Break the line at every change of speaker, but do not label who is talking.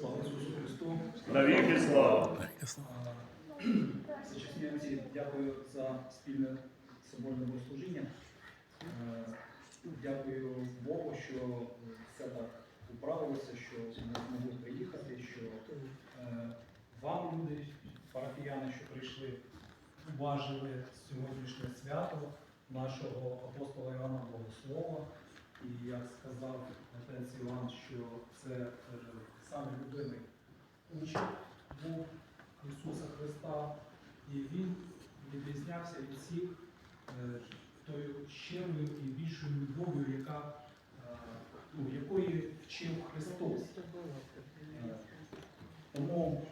Слава Ісусу Христу!
Навіки слава!
Сучасні отці, дякую за спільне соборне богослужіння. Е, Дякую Богу, що все так управилося, що ми змогли приїхати, що е, вам, люди, парафіяни, що прийшли, уважили сьогоднішнє свято нашого апостола Івана Богослова. І як сказав отець Іван, що це саме любимий учень був Ісуса Христа, і він відрізнявся від всіх е, тою щирою і більшою любов'ю, яка, е, ну, якої вчив Христос. Е, Тому